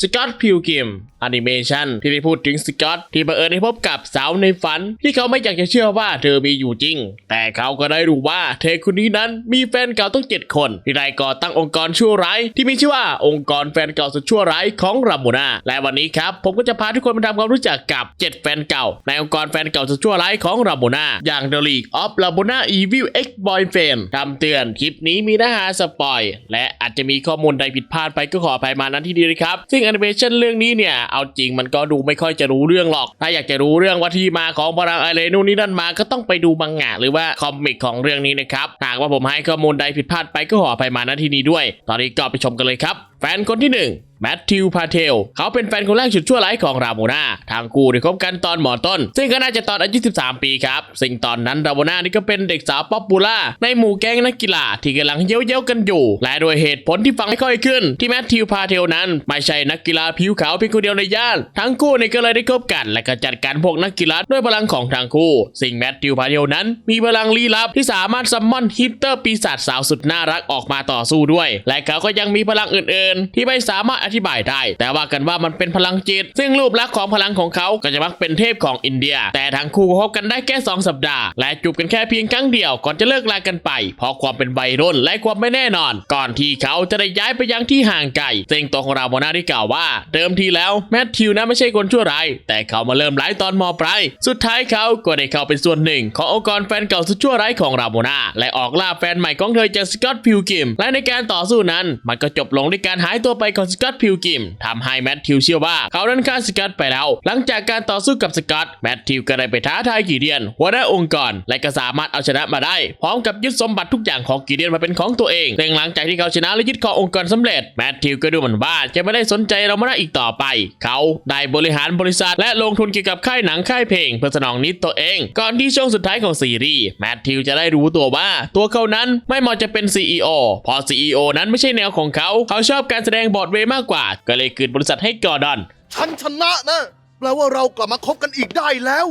สกอตพิวกิม แอนิเมชันที่ได้พูดถึงสกอตที่บังเอิญได้พบกับสาวในฝัน ที่เขาไม่อยากจะเชื่อว่าเธอมีอยู่จริง แต่เขาก็ได้รู้ว่าเธอคนนี้นั้นมีแฟนเก่าต้องเจ็ดคนที่ได้ก่อตั้งองค์กรชั่วร้ายที่มีชื่อว่าองค์กรแฟนเก่าสุดชั่วร้ายของรามูนาและวันนี้ครับผมก็จะพาทุกคนมาทำความรู้จักกับ 7 แฟนเก่า ในองค์กรแฟนเก่าสุดชั่วร้ายของรามูนาอย่าง The League of Ramona Evil X Boyfriend คำเตือนคลิปนี้มีเนื้อหาสปอยและอาจจะมีข้อมูลใดผิดพลาดไปก็ขออภัยมานั้นที่ดีนะครับซึ่งแอนิเมชันเรื่องนี้เนี่ยเอาจริงมันก็ดูไม่ค่อยจะรู้เรื่องหรอก ถ้าอยากจะรู้เรื่องว่าที่มาของพลังอะไรนู่นนี่นั่นมาก็ต้องไปดูมังงะหรือว่าคอมิกของเรื่องนี้นะครับหากว่าผมให้ข้อมูลใดผิดพลาดไปก็ขออภัยมาณที่นี้ด้วย ตอนนี้ก็ไปชมกันเลยครับ แฟนคนที่หนึ่งแมทธิวพาเทล เขาเป็นแฟนคนแรกสุดชั่วร้ายของราโมนาทางกูได้คบกันตอนหมอต้น ซึ่งก็น่าจะตอนอายุ 13 ปีครับ ซึ่งตอนนั้นราโมนานี่ก็เป็นเด็กสาวป๊อปปูล่าในหมู่แก๊งนักกีฬาที่กำลังเย้ยวๆกันอยู่ และโดยเหตุผลที่ฟังไม่ค่อยขึ้น ที่แมทธิวพาเทลนั้น ไม่ใช่นักกีฬาผิวขาวเพียงคนเดียวในย่าน ทั้งคู่นี่ก็เลยได้คบกัน และก็จัดการพวกนักกีฬาด้วยพลังของทั้งคู่ สิ่งแมทธิวพาเทลนั้น มีพลังลี้ลับที่สามารถซัมมอนฮิปเตอร์ปีศาจสาวสุดน่ารักออกมาต่อสู้ด้วย และเขาก็ยังมีพลังอื่นๆที่ไม่สามารถอธิบายได้ แต่ว่ากันว่ามันเป็นพลังจิต ซึ่งรูปลักษณ์ของพลังของเขาก็จะมักเป็นเทพของอินเดีย แต่ทั้งคู่ก็คบกันได้แค่ 2 สัปดาห์ และจูบกันแค่เพียงครั้งเดียวก่อนจะเลิกลากันไป เพราะความเป็นวัยรุ่นและความไม่แน่นอน ก่อนที่เขาจะได้ย้ายไปยังที่ห่างไกลซึ่งตัวของเราโมนาได้กล่าวว่า เดิมทีแล้วแมทธิวนั้นไม่ใช่คนชั่วร้ายแต่เขามาเริ่มร้ายตอนมปลายสุดท้ายเขาก็ได้เข้าเป็นส่วนหนึ่ง ขององค์กรแฟนเก่าสุดชั่วร้ายของราโมนาและออกล่าแฟนใหม่ของเธอจากสกอตพิวกิมและในการต่อสู้นั้นมันก็จบลงด้วยการหายตัวไปของสกอตพิวกิมทำให้แมทธิวเชื่อว่า เขานั้นฆ่าสกอตไปแล้ว หลังจากการต่อสู้กับสกอตแมทธิวก็ได้ไปท้าทายกีเดียนหัวหน้าองค์กรและก็สามารถเอาชนะมาได้ พร้อมกับยึดสมบัติทุกอย่างของกีเดียนมาเป็นของตัวเองแต่หลังจากที่เขาชนะและยึดครององค์กรสำเร็จแมทธิวก็ดูเหมือนว่าจะไม่ได้สนใจเรามาได้อีกต่อไป เขาได้บริหารบริษัท และลงทุนเกี่ยวกับค่ายหนังค่ายเพลงเพื่อสนองนิดตัวเอง ก่อนที่ช่วงสุดท้ายของซีรีส์แมทธิวจะได้รู้ตัวว่า ตัวเขานั้นไม่เหมาะจะเป็น CEO เพราะ CEO นั้นไม่ใช่แนวของเขา เขาชอบการแสดงบอร์ดเวย์มากกว่า ก็เลยคืนบริษัทให้กอร์ดอนฉันชนะนะ แปลว่าเรากลับมาคบกันอีกได้แล้ว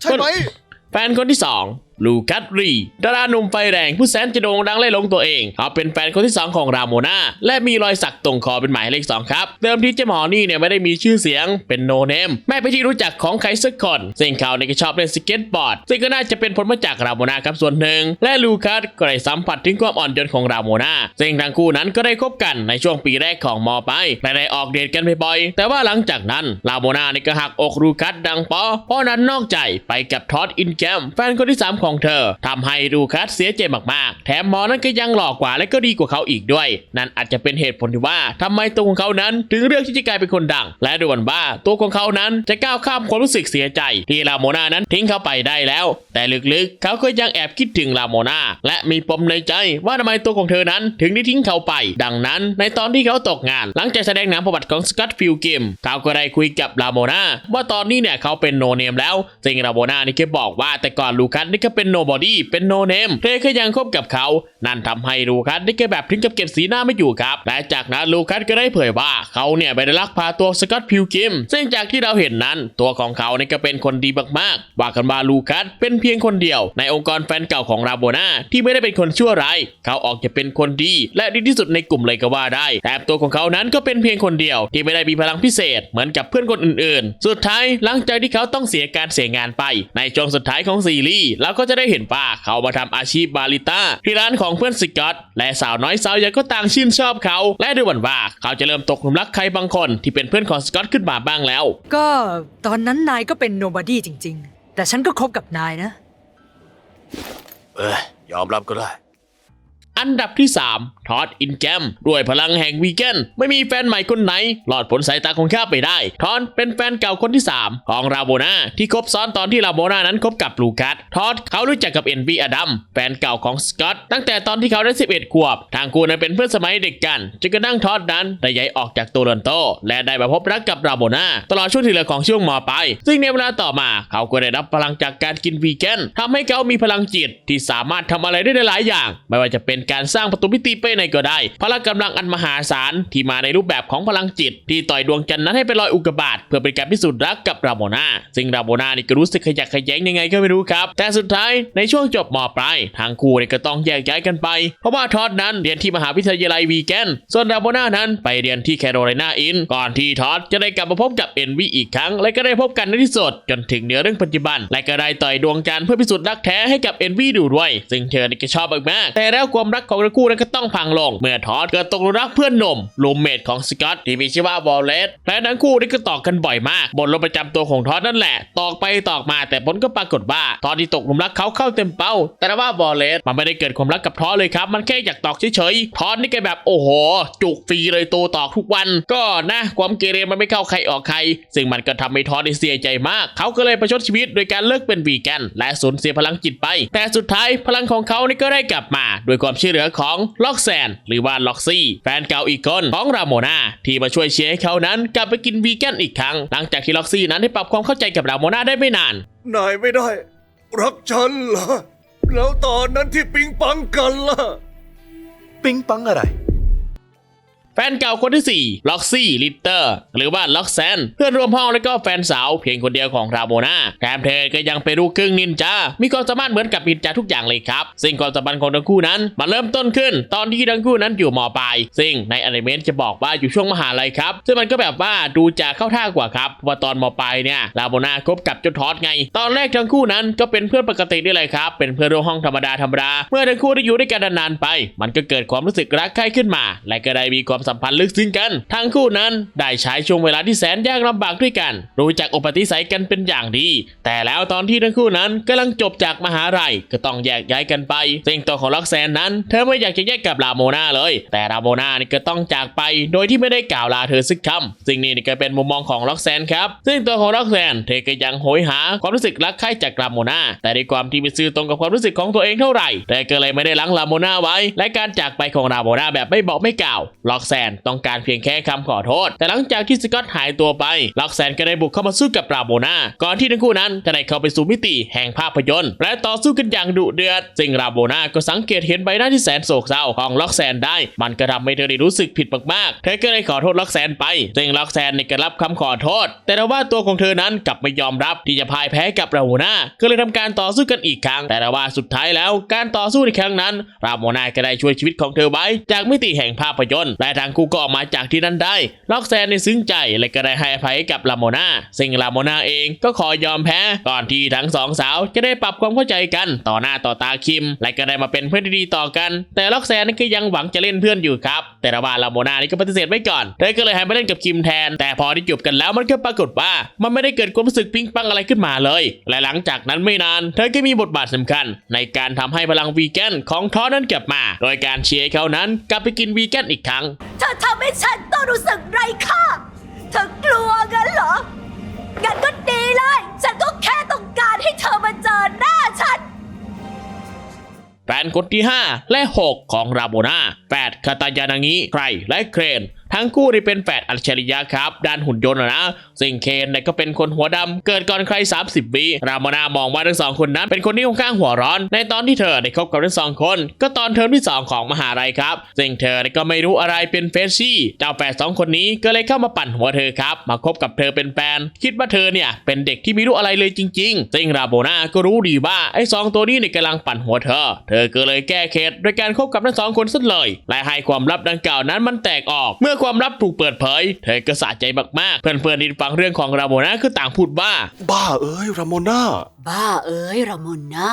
ใช่ไหม แฟนคนที่2 ลูคัสรีดาราหนุ่มไฟแรงผู้แสนจะโด่งดังไล่ลงตัวเองเขาเป็นแฟนคนที่ 2 ของราโมนาและมีรอยสักตรงคอเป็นหมายเลข 2 ครับ เดิมที่เจ้าหมอนี่เนี่ยไม่ได้มีชื่อเสียงเป็นโนเนมไม่ไปนที่รู้จักของใครสักคนซึ่งเขาเนี่ยก็ชอบเล่นสเก็ตบอร์ด ซึ่งก็น่าจะเป็นผลมาจากราโมนาครับส่วนหนึ่ง และลูคัสก็ได้สัมผัสถึงความอ่อนโยนของราโมนาซึ่งทั้งคู่นั้นก็ได้คบกันในช่วงปีแรกของมอไปและได้ออกเดทกันบ่อยๆแต่ว่าหลังจากนั้นราโมนาเนี่ยก็หักอกลูคัสดังปอเพราะนั้นนอกใจไปกับทอดอินแกมแฟนคนที่ 3 ของเธอทำให้ลูคัสเสียใจมากๆ แถมหมอนั้นก็ยังหล่อกว่าและก็ดีกว่าเขาอีกด้วย นั่นอาจจะเป็นเหตุผลที่ว่าทำไมตัวของเขานั้นถึงเลือกที่จะกลายเป็นคนดัง และดูเหมือนว่าตัวของเขานั้นจะก้าวข้ามความรู้สึกเสียใจ ที่ลาโมนานั้นทิ้งเขาไปได้แล้ว แต่ลึกๆ เขาก็ยังแอบคิดถึงลาโมนาและมีปมในใจว่าทำไมตัวของเธอนั้นถึงได้ทิ้งเขาไป ดังนั้น ในตอนที่เขาตกงาน หลังจากแสดงหนังประวัติของสกอตฟิลกิมเขาก็ได้คุยกับลาโมนาว่าตอนนี้เนี่ยเขาเป็นโนเนมแล้วซึ่งลาโมนานี่ก็บอกว่าแต่ก่อนลูคัสนี่ก็เป็นโนบอดี้เป็นโนเนมเธอก็ยังคบกับเขา นั่นทำให้ลูคัสนี่ก็แบบถึงกับเก็บสีหน้าไม่อยู่ครับและจากนั้นลูคัสก็ได้เผยว่าเขาเนี่ยไปได้ลักพาตัวสกอตพิวกิม ซึ่งจากที่เราเห็นนั้น ตัวของเขาเนี่ยก็เป็นคนดีมากๆ ว่ากันว่าลูคัสเป็นเพียงคนเดียว ในองค์กรแฟนเก่าของราโบนาที่ไม่ได้เป็นคนชั่วร้ายเขาออกจะเป็นคนดี และดีที่สุดในกลุ่มเลยก็ว่าได้ แต่ตัวของเขานั้นก็เป็นเพียงคนเดียว ที่ไม่ได้มีพลังพิเศษเหมือนกับเพื่อนคนอื่นๆ สุดท้ายหลังจากที่เขาต้องเสียการเสียงานไป ในช่วงสุดท้ายของซีรีส์เราก็จะได้เห็นว่าเขามาทำอาชีพบาริต้าที่ร้านของเพื่อนสกอตและสาวน้อยสาวใหญ่ก็ต่างชื่นชอบเขา และดูเหมือนว่าเขาจะเริ่มตกหลุมรักใครบางคนที่เป็นเพื่อนของสกอตขึ้นมาบ้างแล้ว ก็ตอนนั้นนายก็เป็นโนบอดี้จริง ๆ แต่ฉันก็คบกับนายนะ เอ้ยยอมรับก็ได้ อันดับที่ 3 ทอดอินแกมด้วยพลังแห่งวีแกนไม่มีแฟนใหม่คนไหนหลอดผลสายตาของข้าไปได้ ทอนเป็นแฟนเก่าคนที่ 3 ของราโบนาที่คบซ้อนตอนที่ราโบนานั้นคบกับลูคัสทอดเขารู้จักกับเอ็นบีอดัมแฟนเก่าของสกอตตั้งแต่ตอนที่เขาได้ 11 ขวบ ทางคู่นั้นเป็นเพื่อนสมัยเด็กกันจนกระทั่งทอดนั้นได้ย้ายออกจากโตลอนโต และได้มาพบรักกับราโบนาตลอดช่วงที่เหลือของช่วงมปลายซึ่งในเวลาต่อมาเขาก็ได้รับพลังจากการกินวีแกนทำให้เขามีพลังจิตที่สามารถทำอะไรได้หลายอย่าง ไม่ว่าจะเป็นการสร้างประตูมิติไปไหนก็ได้ พละกำลังอันมหาศาลที่มาในรูปแบบของพลังจิต ที่ต่อยดวงจันทร์นั้นให้เป็นรอยอุกกาบาตเพื่อเป็นการพิสูจน์รักกับราโมนาซึ่งราโมนานี่ก็รู้สึกขยักขยแยงยังไงก็ไม่รู้ครับ แต่สุดท้ายในช่วงจบมปลายทางคู่เนี่ยก็ต้องแยกย้ายกันไป เพราะว่าทอดนั้นเรียนที่มหาวิทยาลัยวีแกน ส่วนราโมนานั้นไปเรียนที่แคโรไลนาอินก่อนที่ทอดจะได้กลับมาพบกับเอ็นวีอีกครั้ง และก็ได้พบกันในที่สุดจนถึงเนื้อเรื่องปัจจุบัน และก็ได้ต่อยดวงจันทร์เพื่อพิสูจน์รักแท้ให้กับเอ็นวีดูด้วย ซึ่งเธอนี่ก็ชอบมากแต่แล้วความรักของทั้งคู่นั้นก็ต้องพังลง เมื่อทอดเกิดตกหลุมรักเพื่อนหนุ่มรูมเมทของสกอตที่มีชื่อว่าวอลเลตและทั้งคู่นี่ก็ตอกกันบ่อยมากบนรถประจำตัวของทอดนั่นแหละ ตอกไปตอกมาแต่ผลก็ปรากฏว่าทอดที่ตกหลุมรักเขาเข้าเต็มเป้า แต่ว่าวอลเลตมันไม่ได้เกิดความรักกับทอดเลยครับ มันแค่อยากตอกเฉยๆทอดนี่แกแบบโอ้โห จุกฟรีเลยตัวตอกทุกวัน ก็นะความเกเรมันไม่เข้าใครออกใคร ซึ่งมันก็ทำให้ทอดเสียใจมาก เขาก็เลยประชดชีวิตโดยการเลิกเป็นวีแกนและสูญเสียพลังจิตไป แต่สุดท้ายพลังของเขานี่ก็ได้กลับมาด้วยความช่วยเหลือของล็อกแซนหรือว่าล็อกซี่แฟนเก่าอีกคนของราโมนาที่มาช่วยเชียร์ให้เขานั้นกลับไปกินวีแกนอีกครั้ง หลังจากที่ล็อกซี่นั้นได้ปรับความเข้าใจกับราโมนาได้ไม่นานนายไม่ได้ รักฉันเหรอแล้วตอนนั้นที่ปิงปังกันล่ะ ปิ๊งปังอะไรแฟนเก่าคนที่ 4 ล็อกซี่ ลิตเตอร์ หรือว่าล็อกแซน เพื่อนร่วมห้องและก็แฟนสาวเพียงคนเดียวของราโมนาแถมเธอก็ยังเป็นลูกครึ่งนินจา มีความสามารถเหมือนกับนินจาทุกอย่างเลยครับ ซึ่งความสัมพันธ์ของทั้งคู่นั้นมันเริ่มต้นขึ้น ตอนที่ทั้งคู่นั้นอยู่มปลาย ซึ่งในอนิเมะจะบอกว่าอยู่ช่วงมหาลัยครับ ซึ่งมันก็แบบว่าดูจะเข้าท่ากว่าครับเพราะว่าตอนมปลายเนี่ยราโมนาคบกับเจ้าทอดไง ตอนแรกทั้งคู่นั้นก็เป็นเพื่อนปกตินี่เลยครับ เป็นเพื่อนร่วมห้องธรรมดาธรรมดา เมื่อทั้งคู่ได้อยู่ด้วยกันนานๆไป มันก็เกิดความรู้สึกรักใคร่ขึ้นมา และก็ได้มีความสัมพันธ์ลึกซึ้งกัน ทั้งคู่นั้นได้ใช้ช่วงเวลาที่แสนยากลำบากด้วยกัน รู้จักอุปนิสัยกันเป็นอย่างดี แต่แล้วตอนที่ทั้งคู่นั้นกำลังจบจากมหาลัยก็ต้องแยกย้ายกันไปซึ่งตัวของล็อกแซนนั้น เธอไม่อยากจะแยกกับลาโมนาเลย แต่ลาโมนานี่ก็ต้องจากไป โดยที่ไม่ได้กล่าวลาเธอสักคำซึ่งนี่นี่ก็เป็นมุมมองของล็อกแซนครับซึ่งตัวของล็อกแซนเธอก็ยังโหยหาความรู้สึกรักใคร่จากลาโมนาแต่ในความที่ไม่ซื่อตรงกับความรู้สึกของตัวเองเท่าไหร่เธอก็เลยไม่ได้ล้างลาโมนาไว้ และการจากไปของลาโมนาแบบไม่บอกไม่กล่าวล็อกแซนต้องการเพียงแค่คำขอโทษ แต่หลังจากที่สกอตหายตัวไปล็อกแซนก็ได้บุกเข้ามาสู้กับลาโมนาก่อนที่ทั้งคู่นั้นจะได้เข้าไปสู่มิติแห่งภาพยนตร์และต่อสู้กันอย่างดุเดือดซึ่งลาโมนาก็สังเกตเห็นใบหน้าที่แสนโศกเศร้าของล็อกแซนได้ มันก็ทำให้เธอได้รู้สึกผิดมากๆเธอก็เลยขอโทษล็อกแซนไปซึ่งล็อกแซนเนี่ยก็รับคำขอโทษ แต่ว่าตัวของเธอนั้นกลับไม่ยอมรับที่จะพ่ายแพ้กับราโมนาก็เลยทำการต่อสู้กันอีกครั้ง แต่ว่าสุดท้ายแล้วการต่อสู้ในครั้งนั้นราโมนาก็ได้ช่วยชีวิตของเธอไว้จากมิติแห่งภาพยนตร์และทางคู่ก็ออกมาจากที่นั่นได้ ล็อกแซนในซึ้งใจและก็ได้ให้อภัยกับราโมนาซึ่งราโมนาเองก็ขอยอมแพ้ก่อนที่ทั้งสองสาวจะได้ปรับความเข้าใจกันต่อหน้าต่อตาคิม และก็ได้มาเป็นเพื่อนที่ดีต่อกัน แต่ล็อกแซนนี่ก็ยังหวังจะเล่นเพื่อนอยู่ครับ แต่ระหว่าราโมนานี่ก็ปฏิเสธไว้ก่อนเธอก็เลยหันไปเล่นกับคิมแทน แต่พอที่จบกันแล้วมันก็ปรากฏว่า มันไม่ได้เกิดความรู้สึกปิ๊งปังอะไรขึ้นมาเลย และหลังจากนั้นไม่นาน เธอก็มีบทบาทสำคัญ ในการทำให้พลังวีแกนของทอนั้นกลับมา โดยการเชียร์เขานั้นกลับไปกินวีแกนอีกครั้ง เธอทำให้ฉันต้องรู้สึกไร้ค่า เธอกลัวกันเหรอ งั้นก็ดีเลย ฉันก็แค่ต้องการให้เธอมาเจอหน้าฉัน แฟนคนที่ 5 และ 6 ของราโบนาแปดคาตายานางิไครและเครน ทั้งคู่นี่เป็นแฝดอัจฉริยะครับ ด้านหุ่นยนต์นะซึ่งเคนเนี่ยก็เป็นคนหัวดำเกิดก่อนใคร 30วิรามนามองว่าทั้งสองคนนั้นเป็นคนที่ค่อนข้างหัวร้อน ในตอนที่เธอได้คบกับทั้งสองคน ก็ตอนเทอมที่ 2 ของมหาลัยครับ ซึ่งเธอเนี่ยก็ไม่รู้อะไรเป็นเฟชชี่เจ้าแฝดสองคนนี้ก็เลยเข้ามาปั่นหัวเธอครับ มาคบกับเธอเป็นแฟนคิดว่าเธอเนี่ยเป็นเด็กที่ไม่รู้อะไรเลยจริงๆ ซึ่งราโบนาก็รู้ดีว่าไอ้สองตัวนี้เนี่ยกำลังปั่นหัวเธอ เธอก็เลยแก้เคล็ดโดยการคบกับทั้งสองคนซะเลยและให้ความลับดังกล่าวนั้นมันแตกออกเมื่อความลับถูกเปิดเผย เธอก็สะใจมากๆ เพื่อนๆที่ฟังเรื่องของราโบนาคือต่างพูดว่า บ้าเอ้ยรามโน่าบ้าเอ้ยรามอนนา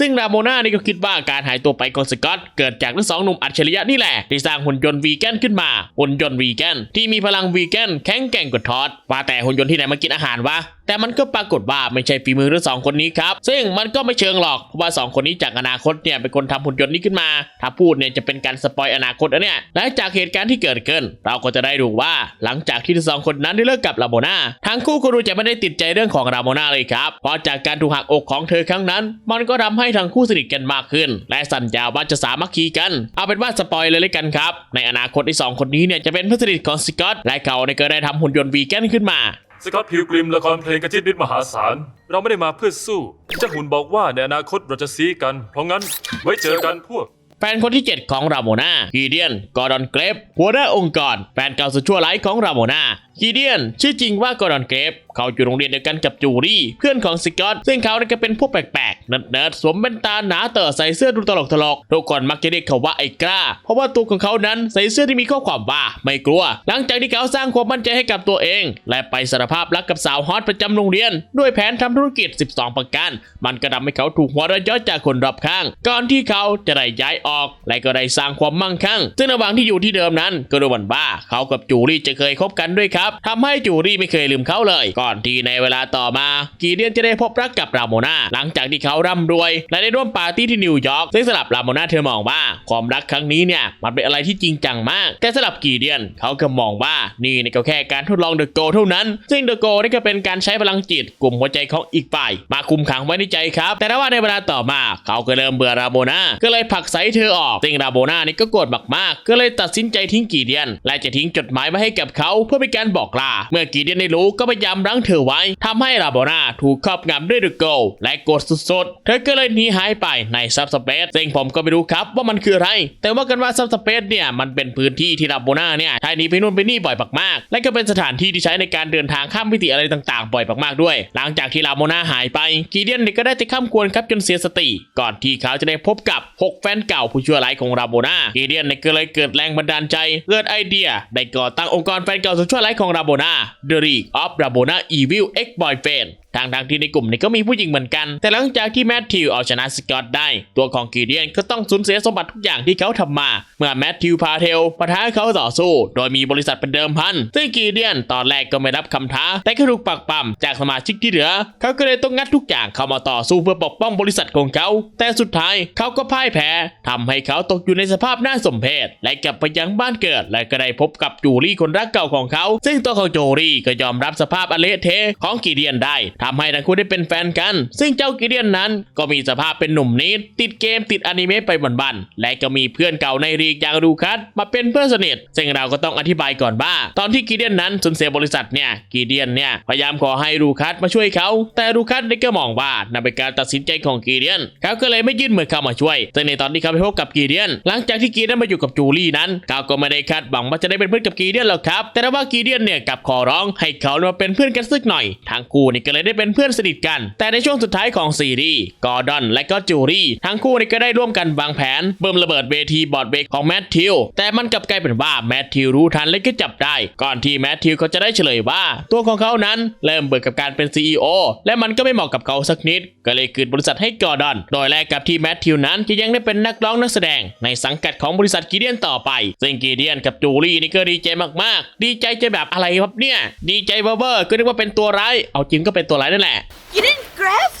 ซึ่งราโมนานี่ก็คิดว่าการหายตัวไปของสกอต เกิดจากทั้งสองหนุ่มอัจฉริยะนี่แหละที่สร้างหุ่นยนต์วีแกนขึ้นมา หุ่นยนต์วีแกนที่มีพลังวีแกนแข็งแกร่งกว่าทอดว่าแต่หุ่นยนต์ที่ไหนมากินอาหารวะแต่มันก็ปรากฏว่าไม่ใช่ฝีมือทั้งสองคนนี้ครับ ซึ่งมันก็ไม่เชิงหรอก เพราะว่าสองคนนี้จากอนาคตเนี่ยเป็นคนทำหุ่นยนต์นี้ขึ้นมา ถ้าพูดเนี่ยจะเป็นการสปอยอนาคตนะเนี่ย และจากเหตุการณ์ที่เกิดขึ้น เราก็จะได้รู้ว่าหลังจากที่ทั้งสองคนนั้นได้เลิกกับราโมนาทั้งคู่ก็ดูจะไม่ได้ติดใจเรื่องของราโมนาเลยครับ เพราะจากการถูกหักอกของเธอครั้งนั้น มันก็ทำให้ทั้งคู่สนิทกันมากขึ้น และสัญญาว่าจะสามัคคีกัน เอาเป็นว่าสปอยเลยเลยกันครับ ในอนาคตที่สองคนนี้เนี่ยจะเป็นเพื่อนสนิทของสกอต และเขาเนี่ยก็ได้ทำหุ่นยนต์วีแกนขึ้นมา สกอตพิวกริมละครเพลงกระจิตนิดมหาศาล เราไม่ได้มาเพื่อสู้เจ้าหุ่นบอกว่าในอนาคตเราจะซีกัน เพราะงั้นไว้เจอกันพวก แฟนคนที่ 7 ของราโมนาฮีเดียน กอร์ดอนเกรฟหัวหน้าองค์กร แฟนเก่าสุดชั่วร้ายของราโมนากีเดียน ชื่อจริงว่ากอร์ดอนเกรฟเขาอยู่โรงเรียนเดียวกันกับจูรี่ เพื่อนของสกอต ซึ่งเขาเนี่ยก็เป็นพวกแปลกๆ เนิร์ดๆสวมแว่นตาหนาเต๋อใส่เสื้อดูตลกตลกๆทุกคนมักจะเรียกเขาว่าไอ้กล้า เพราะว่าตัวของเขานั้นใส่เสื้อที่มีข้อความว่าไม่กลัว หลังจากที่เขาสร้างความมั่นใจให้กับตัวเอง และไปสารภาพรักกับสาวฮอตประจำโรงเรียน ด้วยแผนทำธุรกิจ 12 ประการ มันก็ทำให้เขาถูกหัวเราะเยาะจากคนรอบข้าง ก่อนที่เขาจะได้ย้ายออก และก็ได้สร้างความมั่งคั่ง ซึ่งระหว่างที่อยู่ที่เดิมนั้นก็ดูเหมือนว่าเขากับจูรี่จะเคยคบกันด้วยครับทำให้จูรี่ไม่เคยลืมเขาเลย ก่อนที่ในเวลาต่อมา กีเดียนจะได้พบรักกับราโมนาหลังจากที่เขาร่ำรวย และได้ร่วมปาร์ตี้ที่นิวยอร์กซึ่งสำหรับราโมนาเธอมองว่า ความรักครั้งนี้เนี่ยมันเป็นอะไรที่จริงจังมาก แต่สำหรับกีเดียนเขาก็มองว่านี่นก็แค่การทดลองเดอะโกเท่านั้น ซึ่งเดอะโกนี่ก็เป็นการใช้พลังจิตกลุ่มหัวใจของอีกฝ่าย มาคุมขังไว้ในใจครับ แต่ว่าในเวลาต่อมาเขาก็เริ่มเบื่อราโมนาก็เลยผลักไสเธอออกซึ่งราโมนานี่ก็โกรธมากๆ ก็เลยตัดสินใจทิ้งกีเดียน และจะทิ้งจดหมายไว้ให้กับเขาเพื่อเป็นการบอกลา เมื่อกีเดียนได้รู้ก็พยายามรั้งเธอไว้ทำให้ราโมนาถูกครอบงำด้วยเดอะโกลและโกรธสุดๆ เธอก็เลยหนีหายไปในซับสเปซซึ่งผมก็ไม่รู้ครับว่ามันคืออะไร แต่ว่ากันว่าซับสเปซเนี่ยมันเป็นพื้นที่ที่ราโมนาเนี่ยใช้หนีไปนู่นไปนี่บ่อยมากๆ และก็เป็นสถานที่ที่ใช้ในการเดินทางข้ามมิติอะไรต่างๆ บ่อยมากๆด้วย หลังจากที่ราโมนาหายไปกีเดียนก็ได้แต่ข้ามควรครับจนเสียสติ ก่อนที่เขาจะได้พบกับ 6 แฟนเก่าผู้ชั่วร้ายของราโมนากีเดียนก็เลยเกิดแรงบันดาลใจเกิดไอเดียได้ก่อตั้งองค์กรแฟนเก่าสุดชั่วร้ายของราโมนา The League of Rabona Evil Ex Boyfriend ทางทางที่ในกลุ่มนี้ก็มีผู้หญิงเหมือนกัน แต่หลังจากที่แมทธิวเอาชนะสกอตได้ ตัวของกีเดียนก็ต้องสูญเสียสมบัติทุกอย่างที่เขาทำมา เมื่อแมทธิวพาเทลปะทะให้เขาต่อสู้ โดยมีบริษัทเป็นเดิมพัน ซึ่งกีเดียนตอนแรกก็ไม่รับคำท้า แต่ก็ถูกปักปั๊มจากสมาชิกที่เหลือ เขาก็เลยต้องงัดทุกอย่างเข้ามาต่อสู้เพื่อปกป้องบริษัทของเขา แต่สุดท้ายเขาก็พ่ายแพ้ทำให้เขาตกอยู่ในสภาพน่าสมเพชและกลับไปยังบ้านเกิด และก็ได้พบกับจูรี่คนรักเก่าของเขา ซึ่งตัวของจูรี่ก็ยอมรับสภาพอเลเทของกีเดียนได้ทำให้ทั้งคู่ได้เป็นแฟนกัน ซึ่งเจ้ากีเดียนนั้นก็มีสภาพเป็นหนุ่มนิดติดเกมติดอนิเมะไปวันๆและก็มีเพื่อนเก่าในรีกอย่างรูคัสมาเป็นเพื่อนสนิทซึ่งเราก็ต้องอธิบายก่อนว่า ตอนที่กีเดียนนั้นสูญเสียบริษัทเนี่ยกีเดียนเนี่ยพยายามขอให้รูคัสมาช่วยเขา แต่รูคัสนี่ก็มองว่านั่นเป็นการตัดสินใจของกีเดียนเขาก็เลยไม่ยื่นมือเข้ามาช่วยซึ่งในตอนที่เขาไปพบกับกีเดียน หลังจากที่กีเดียนมาอยู่กับจูลี่นั้นเขาก็ไม่ได้คาดหวังว่าจะได้เป็นเพื่อนกับกีเดียนหรอกครับ แต่ว่ากีเดียนเนี่ยกลับขอร้องให้เขามาเป็นเพื่อนกันสักหน่อยทั้งคู่นี่ก็เลยได้เป็นเพื่อนสนิทกัน แต่ในช่วงสุดท้ายของซีรีส์กอร์ดอนและก็จูรี่ ทั้งคู่นี่ก็ได้ร่วมกันวางแผนเบิ่มระเบิดเวทีบอร์ดเบรกของแมทธิวแต่มันกลับกลายเป็นว่าแมทธิวรู้ทันและก็จับได้ ก่อนที่แมทธิวเขาจะได้เฉลยว่า ตัวของเขานั้นเริ่มเบื่อกับการเป็น CEO และมันก็ไม่เหมาะกับเขาสักนิด ก็เลยคืนบริษัทให้กอร์ดอนโดยแลกกับที่แมทธิวนั้นจะยังได้เป็นนักร้องนักแสดง ในสังกัดของบริษัทกีเดียนต่อไปซึ่งกีเดียนกับจูรี่นี่ก็ดีใจมากๆ ดีใจจะแบบอะไรครับเนี่ย ดีใจเวอร์ก็นึกว่าเป็นตัวร้ายเอาจริงก็เป็นตัวร้ายนั่นแหละยินดีเกรฟ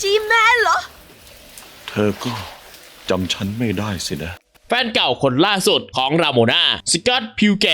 จีแมนเหรอ เธอก็จำฉันไม่ได้สินะแฟ นเก่าคนล่าสุดของราโมนาสกอตพิวแก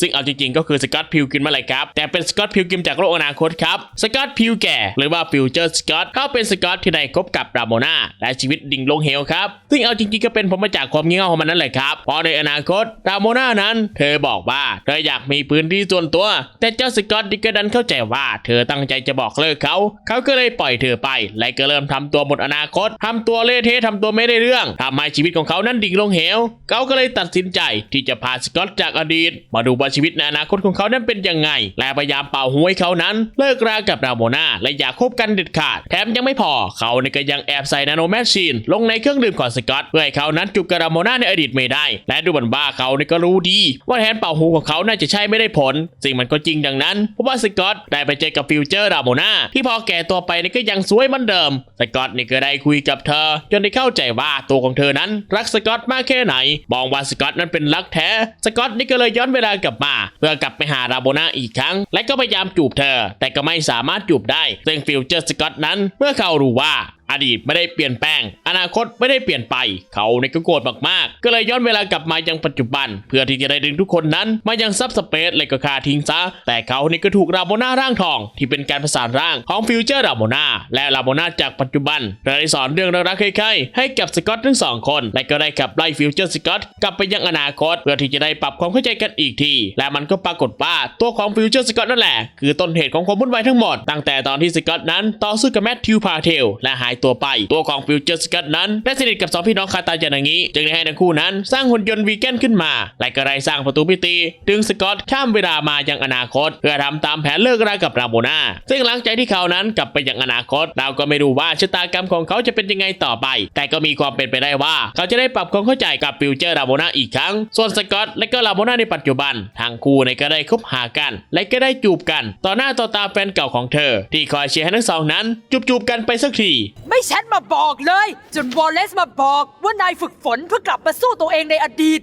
ซึ่งเอาจริงๆก็คือสกอตพิวกินมาเลยครับ แต่เป็นสกอตพิวกินจากโลกอนาคตครับสกอตพิวแกหรือว่าฟิวเจอร์สกอตเขาเป็นสกอตที่ได้คบกับราโมนาและชีวิตดิ่งลงเหวครับ ซึ่งเอาจริงๆก็เป็นผลมาจากความเงี้ยของมันนั่นแหละครับเพราะในอนาคตราโมนานั้น เธอบอกว่าเธออยากมีพื้นที่ส่วนตัว แต่เจ้าสกอตดิก็ดันเข้าใจว่า เธอตั้งใจจะบอกเลิกเขา เขาก็เลยปล่อยเธอไปและก็เริ่มทำตัวหมดอนาคตทำตัวเละเทะทำตัวไม่ได้เรื่องทำให้ชีวิตของเขานั้นดิ่งลงเหวเขาก็เลยตัดสินใจที่จะพาสกอตจากอดีต มาดูว่าชีวิตในอนาคตของเขานั้นเป็นยังไง และพยายามเป่าหัวให้เขานั้น เลิกรากับราโมนาและอย่าคบกันเด็ดขาด แถมยังไม่พอ เขาเนี่ยก็ยังแอบใส่นาโนแมชชีน ลงในเครื่องดื่มของสกอตเพื่อให้เขานั้นจูบกับราโมนาในอดีตไม่ได้ และดูเหมือนว่าเขาเนี่ยก็รู้ดี ว่าแทนเป่าหูของเขาน่าจะใช่ไม่ได้ผลสิ่งมันก็จริงดังนั้นเพราะว่าสกอตได้ไปเจอกับฟิวเจอร์ราโมนาที่พอแก่ตัวไปนี่ก็ยังสวยเหมือนเดิมสกอตนี่ก็ได้คุยกับเธอ จนได้เข้าใจว่าตัวของเธอนั้นรักสกอตมากแค่ไหนมองว่าสกอตนั้นเป็นรักแท้ สกอตนี่ก็เลยย้อนเวลากลับมา เพื่อกลับไปหาราโบนาอีกครั้ง และก็พยายามจูบเธอ แต่ก็ไม่สามารถจูบได้ซึ่งฟิวเจอร์สกอตนั้น เมื่อเขารู้ว่า อดีตไม่ได้เปลี่ยนแปลง อนาคตไม่ได้เปลี่ยนไป เขาเนี่ยก็โกรธมากๆ ก็เลยย้อนเวลากลับมายังปัจจุบัน เพื่อที่จะได้ดึงทุกคนนั้นมายังซับสเปซเลยก็ฆ่าทิ้งซะ แต่เขาเนี่ยก็ถูกราโมนาร่างทอง ที่เป็นการประสานร่างของฟิวเจอร์ราโมนาและราโมนาจากปัจจุบันเธอได้สอนเรื่องรักๆใครๆให้กับสกอตทั้งสองคน และก็ได้ขับไล่ฟิวเจอร์สกอตกลับไปยังอนาคต เพื่อที่จะได้ปรับความเข้าใจกันอีกที และมันก็ปรากฏว่าตัวของฟิวเจอร์สกอตนั่นแหละคือต้นเหตุของความวุ่นวายทั้งหมดตั้งแต่ตอนที่สกอตนั้นต่อสู้กับแมทธิวพาเทลและหายตัวไป ตัวของฟิวเจอร์สกัดนั้นได้สนิทกับสองพี่น้องคาตาจานางิจึงได้ให้ทั้งคู่นั้น สร้างหุ่นยนต์วีแกนขึ้นมาและก็ได้สร้างประตูพิธีดึงสกอตข้ามเวลามายังอนาคต เพื่อทำตามแผนเลิกรากับราโมนาซึ่งหลังจากที่เขานั้นกลับไปยังอนาคต เราก็ไม่รู้ว่าชะตากรรมของเขาจะเป็นยังไงต่อไป แต่ก็มีความเป็นไปได้ว่า เขาจะได้ปรับความเข้าใจกับฟิวเจอร์ราโมนาอีกครั้ง ส่วนสกอตและก็ราโมนาในปัจจุบันทั้งคู่ในก็ได้คบหากัน และก็ได้จูบกัน ต่อหน้าต่อตาแฟนเก่าของเธอ ที่คอยเชียร์ให้ทั้งสองนั้น จูบๆกันไปสักทีไม่แชทมาบอกเลย จนวอลเลซมาบอกว่านายฝึกฝนเพื่อกลับมาสู้ตัวเองในอดีต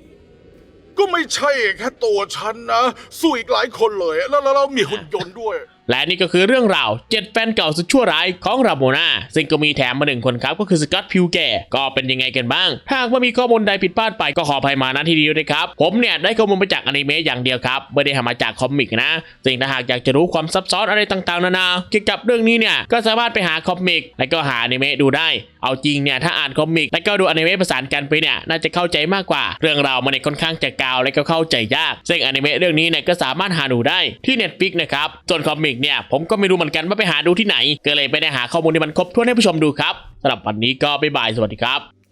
ก็ไม่ใช่แค่ตัวฉันนะ สู้อีกหลายคนเลย แล้วแล้วมีหุ่นยนต์ด้วย และนี่ก็คือเรื่องราวเจ็ดแฟนเก่าสุดชั่วร้ายของราโมนาซึ่งก็มีแถมมาหนึ่งคนครับก็คือสกอตพิวแก่ก็เป็นยังไงกันบ้าง หากว่ามีข้อมูลใดผิดพลาดไปก็ขออภัยมาณที่นี้ด้วยครับ ผมเนี่ยได้ข้อมูลมาจากอนิเมะอย่างเดียวครับ ไม่ได้ทำมาจากคอมิกนะซึ่งถ้าหากอยากจะรู้ความซับซ้อนอะไรต่างๆนานาเกี่ยวกับเรื่องนี้เนี่ยก็สามารถไปหาคอมิกและก็หาอนิเมะดูได้ เอาจริงเนี่ยถ้าอ่านคอมิกแล้วก็ดูอนิเมะประสานกันไปเนี่ยน่าจะเข้าใจมากกว่า เรื่องราวมันในค่อนข้างจะกาวและก็เข้าใจยาก ซึ่งอนิเมะเรื่องนี้เนี่ยก็สามารถหาดูได้ที่ Netflix นะครับส่วนคอมิกเนี่ยผมก็ไม่รู้เหมือนกันว่าไปหาดูที่ไหน ก็เลยไปได้หาข้อมูลที่มันครบถ้วนให้ผู้ชมดูครับสำหรับวันนี้ก็บ๊ายบายสวัสดีครับ